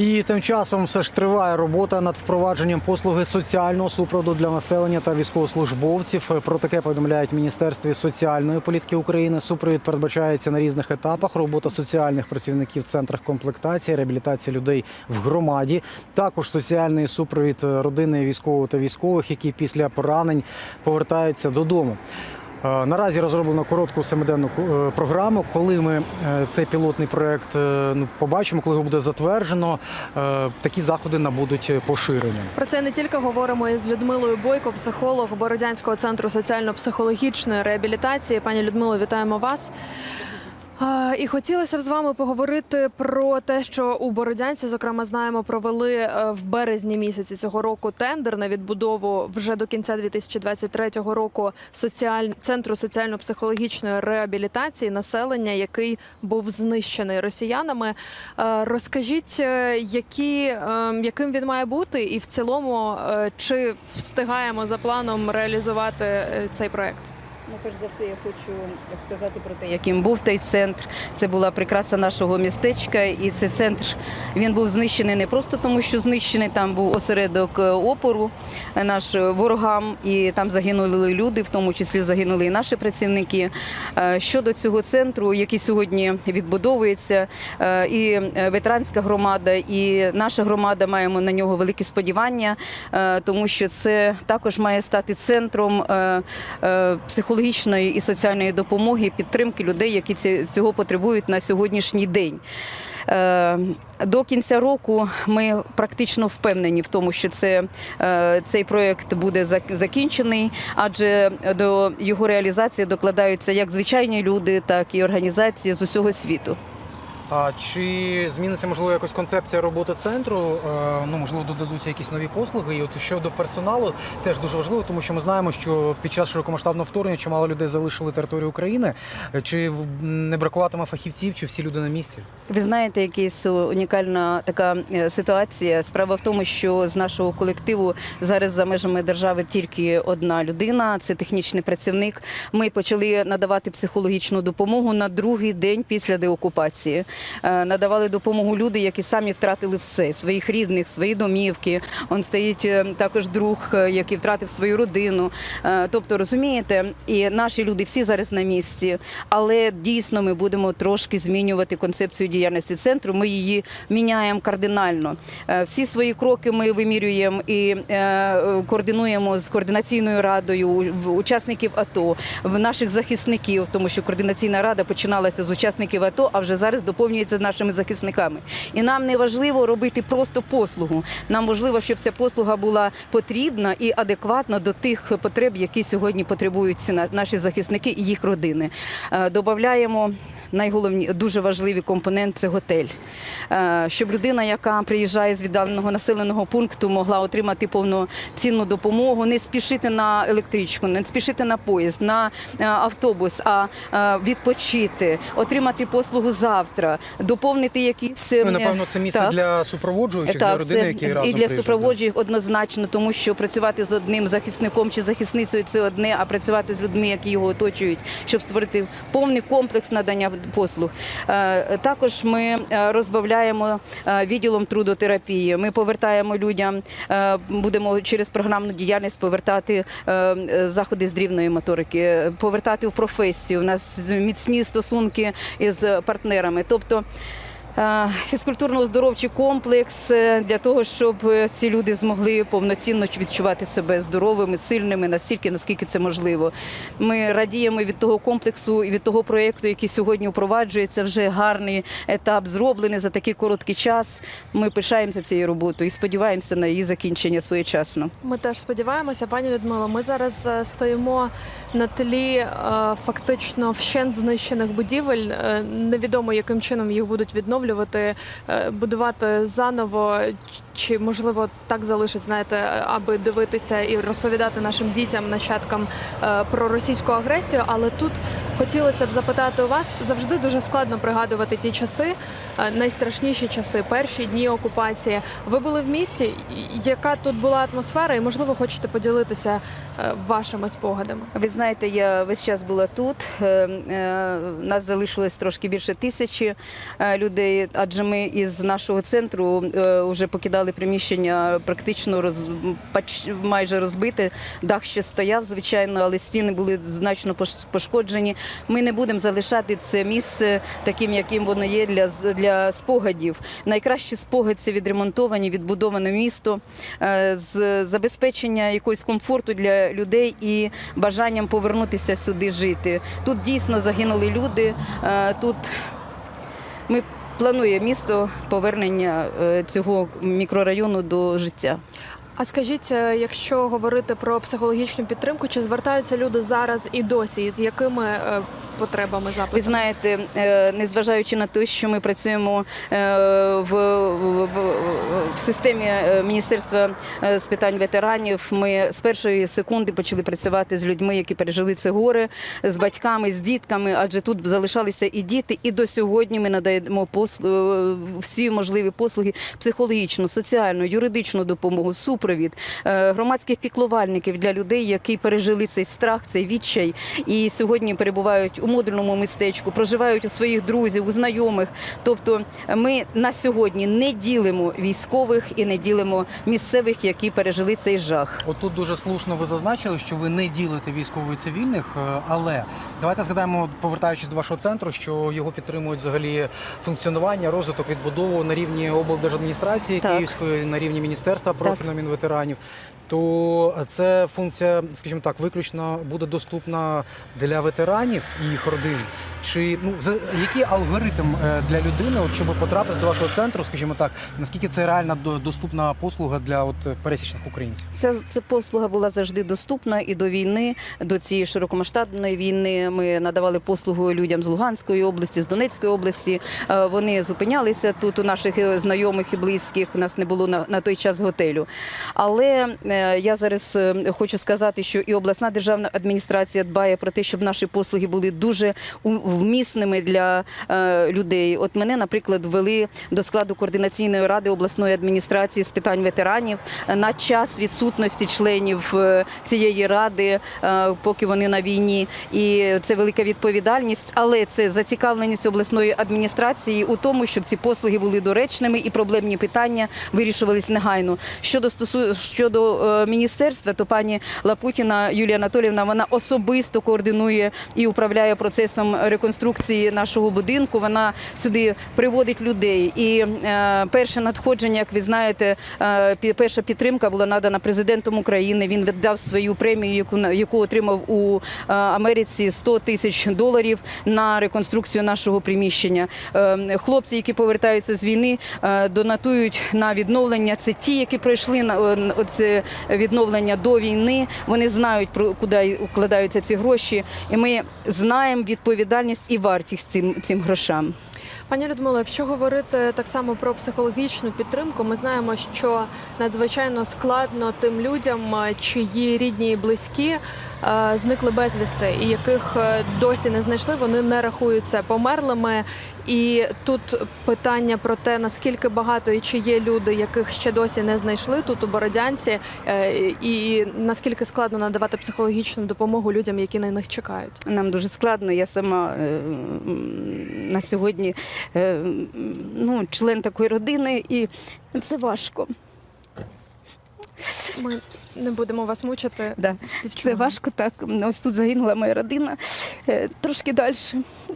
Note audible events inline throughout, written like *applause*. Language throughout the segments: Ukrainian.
І тим часом все ж триває робота над впровадженням послуги соціального супроводу для населення та військовослужбовців. Про таке повідомляють Міністерстві соціальної політики України. Супровід передбачається на різних етапах. Робота соціальних працівників в центрах комплектації, реабілітації людей в громаді. Також соціальний супровід родини військового та військових, які після поранень повертаються додому. Е, Наразі розроблено коротку семиденну е, програму. Коли ми е, цей пілотний проект ну, побачимо, коли його буде затверджено, такі заходи набудуть поширення. Про це не тільки говоримо із Людмилою Бойко, психолог Бородянського центру соціально-психологічної реабілітації. Пані Людмило, вітаємо вас. І хотілося б з вами поговорити про те, що у Бородянці, зокрема, знаємо, провели е, в березні місяці цього року тендер на відбудову вже до кінця 2023 року соціаль... центру соціально-психологічної реабілітації населення, який був знищений росіянами. Е, Розкажіть, е, які, яким він має бути, і в цілому, чи встигаємо за планом реалізувати цей проект? Ну, перш за все, я хочу сказати про те, яким був той центр. Це була прикраса нашого містечка, і цей центр він був знищений не просто тому, що знищений там був осередок е, опору е, наш ворогам, і там загинули люди, в тому числі загинули і наші працівники. Е, Щодо цього центру, який сьогодні відбудовується, і ветеранська громада, і наша громада маємо на нього великі сподівання, тому що це також має стати центром е, психологічної і соціальної допомоги, підтримки людей, які цього потребують на сьогоднішній день. Е, До кінця року ми практично впевнені в тому, що це, е, цей проєкт буде зак- закінчений, адже до його реалізації докладаються як звичайні люди, так і організації з усього світу. А чи зміниться можливо якось концепція роботи центру? Е, Ну можливо, додадуться якісь нові послуги. І от щодо персоналу, теж дуже важливо, тому що ми знаємо, що під час широкомасштабного вторгнення чимало людей залишили територію України. Чи не бракуватиме фахівців, чи всі люди на місці? Ви знаєте, якась унікальна така е, ситуація. Справа в тому, що з нашого колективу зараз за межами держави тільки одна людина це технічний працівник. Ми почали надавати психологічну допомогу на другий день після деокупації. Е, Надавали допомогу люди, які самі втратили все своїх рідних, свої домівки. Он стоїть е, також друг, е, який втратив свою родину. Тобто, розумієте, і наші люди всі зараз на місці, але дійсно ми будемо трошки змінювати концепцію діяльності центру. Ми її міняємо кардинально. Всі свої кроки ми вимірюємо і координуємо з координаційною радою учасників АТО, в наших захисників, тому що координаційна рада починалася з учасників АТО, а вже зараз доповнюється нашими захисниками. І нам не важливо робити просто послугу. Нам важливо, щоб ця послуга була потрібна і адекватна до тих потреб, які сьогодні потребують на- наші захисники і їх родини. Е, Добавляємо найголовні дуже важливий компонент це готель. Е, Щоб людина, яка приїжджає з віддаленого населеного пункту, могла отримати повноцінну допомогу, не спішити на електричку, не спішити на поїзд, на е, автобус, а відпочити, отримати послугу завтра, доповнити якісь Ну, е, напевно, це місце так. для супроводжуючих, для родини, це які і разом для супроводжуючих однозначно, тому що працювати з одним захисником чи захисницею це одне, а працювати з людьми, які його оточують, щоб створити повний комплекс надання послуг. Е, Також ми е, розбавляємо відділом трудотерапії. Ми повертаємо людям, будемо через програмну діяльність повертати заходи з дрібної моторики, повертати в професію. У нас міцні стосунки із партнерами. Тобто Е, Фізкультурно-оздоровчий комплекс е, для того, щоб е, ці люди змогли повноцінно відчувати себе здоровими, сильними, настільки, наскільки це можливо. Ми радіємо від того комплексу і від того проєкту, який сьогодні впроваджується. Вже гарний етап зроблений за такий короткий час. Ми пишаємося цією роботою і сподіваємося на її закінчення своєчасно. Ми теж сподіваємося, пані Людмило. Ми зараз е, стоїмо на тлі е, фактично вщент знищених будівель. Е, Невідомо, яким чином їх будуть відновлювати, е, будувати заново, чи можливо так залишить, знаєте, аби дивитися і розповідати нашим дітям, нащадкам е, про російську агресію. Але тут хотілося б запитати у вас завжди дуже складно пригадувати ті часи, е, найстрашніші часи, перші дні окупації. Ви були в місті. Яка тут була атмосфера, і можливо хочете поділитися е, вашими спогадами? Ви знаєте, я весь час була тут. Е, Нас залишилось трошки більше тисячі людей, адже ми із нашого центру вже покидали приміщення практично роз, майже розбите. Дах ще стояв, звичайно, але стіни були значно пош- пошкоджені. Ми не будемо залишати це місце таким, яким воно є для, для спогадів. Найкращий спогад це відремонтоване, відбудоване місто е, з забезпечення якогось комфорту для людей і бажанням повернутися сюди жити. Тут дійсно загинули люди. е, Тут ми планує місто повернення е, цього мікрорайону до життя. А скажіть, е, якщо говорити про психологічну підтримку, чи звертаються люди зараз і досі, з якими потребами Ви знаєте, е, незважаючи на те, що ми працюємо е, в, в, в, системі е, Міністерства з питань ветеранів, ми з першої секунди почали працювати з людьми, які пережили це горе, з батьками, з дітками, адже тут залишалися і діти. І до сьогодні ми надаємо послу- всі можливі послуги психологічну, соціальну, юридичну допомогу, супровід громадських піклувальників для людей, які пережили цей страх, цей відчай, і сьогодні перебувають у модульному містечку, проживають у своїх друзів, у знайомих. Тобто, ми на сьогодні не ділимо військових і не ділимо місцевих, які пережили цей жах. От тут дуже слушно ви зазначили, що ви не ділите військових і цивільних, е, але давайте згадаємо, повертаючись до вашого центру, що його підтримують взагалі функціонування, розвиток, відбудову на рівні облдержадміністрації Так. Київської, на рівні міністерства профільного мінветеранів. То це функція, скажімо так, виключно буде доступна для ветеранів і їх родин. Чи ну який алгоритм е, для людини, от, щоб потрапити до вашого центру, скажімо так, наскільки це реальна доступна послуга для от пересічних українців? Ця, ця послуга була завжди доступна і до війни, до цієї широкомасштабної війни. Ми надавали послугу людям з Луганської області, з Донецької області. Е, Вони зупинялися тут у наших е, знайомих і близьких. У нас не було на, на той час готелю. Але я зараз хочу сказати, що і обласна державна адміністрація дбає про те, щоб наші послуги були дуже вмісними для е, людей. От мене, наприклад, ввели до складу координаційної ради обласної адміністрації з питань ветеранів на час відсутності членів е, цієї ради, е, поки вони на війні. І це велика відповідальність, але це зацікавленість обласної адміністрації у тому, щоб ці послуги були доречними і проблемні питання вирішувались негайно. Щодо стосу щодо міністерства, то пані Лапутіна Юлія Анатоліївна вона особисто координує і управляє процесом реконструкції нашого будинку. Вона сюди приводить людей. І е, перше надходження, як ви знаєте, е, перша підтримка була надана президентом України. Він віддав свою премію, яку яку отримав у е, Америці 100 тисяч доларів на реконструкцію нашого приміщення. Хлопці, які повертаються з війни, донатують на відновлення. Це ті, які пройшли на оце відновлення до війни. Вони знають про куди вкладаються ці гроші, і ми знаємо відповідальність і вартість цим цим грошам. Пані Людмило, якщо говорити так само про психологічну підтримку, ми знаємо, що надзвичайно складно тим людям, чиї рідні і близькі зникли безвісти, і яких е, досі не знайшли, вони не рахуються померлими. І тут питання про те, наскільки багато і чи є люди, яких ще досі не знайшли тут у Бородянці, е, і наскільки складно надавати психологічну допомогу людям, які на них чекають. Нам дуже складно. Я сама е, на сьогодні е, ну, член такої родини, і це важко. Ми не будемо вас мучити. Да. Це важко так. Ось тут загинула моя родина е, трошки далі.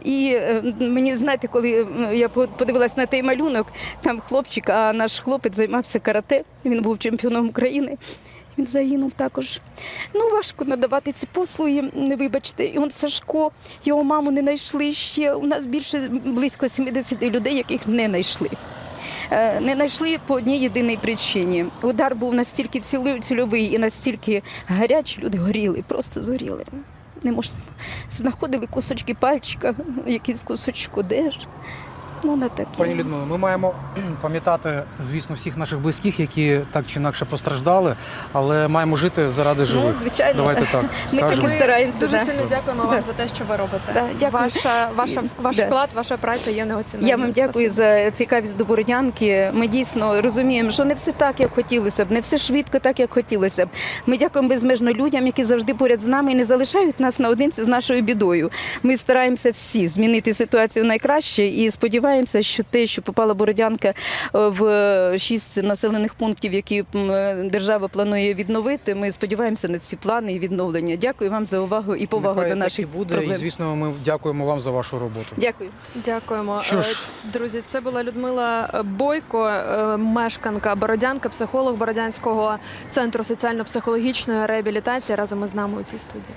І е, мені знаєте, коли е, я по- подивилась на той малюнок, там хлопчик, а наш хлопець займався карате. Він був чемпіоном України. Він загинув також. Ну, важко надавати ці послуги, не вибачте. І он Сашко, його маму не знайшли ще. У нас більше близько 70 людей, яких не знайшли. Е, Не знайшли по одній єдиній причині. Удар був настільки цільовий і настільки гарячий, люди горіли, просто згоріли. Не можна. Знаходили кусочки пальчика, якийсь кусочок одежі. Ну, не таке. Пані Людмило, ми маємо *clears throat* пам'ятати, звісно, всіх наших близьких, які так чи інакше постраждали, але маємо жити заради живих. Ну, звичайно. Давайте так *laughs* Ми скажемо. таки стараємося. Дуже да. сильно дякуємо вам за те, що ви робите. Да, дякую. Ваша, ваша, *clears throat* ваш Да. вклад, ваша праця є неоціненною. Я вам дякую за цікавість до Бородянки. Ми дійсно розуміємо, що не все так, як хотілося б, не все швидко, так як хотілося б. Ми дякуємо безмежно людям, які завжди поряд з нами і не залишають нас наодинці з нашою бідою. Ми стараємося всі змінити ситуацію найкраще і сподіваємося, що те, що попала Бородянка е, в шість населених пунктів, які держава планує відновити. Ми сподіваємося на ці плани і відновлення. Дякую вам за увагу і повагу Нехай до так наших і буде. проблем. І звісно, ми дякуємо вам за вашу роботу. Дякую. Дякуємо. Що Е, ж. Друзі, це була Людмила Бойко, е, мешканка Бородянка, психолог Бородянського центру соціально-психологічної реабілітації разом із нами у цій студії.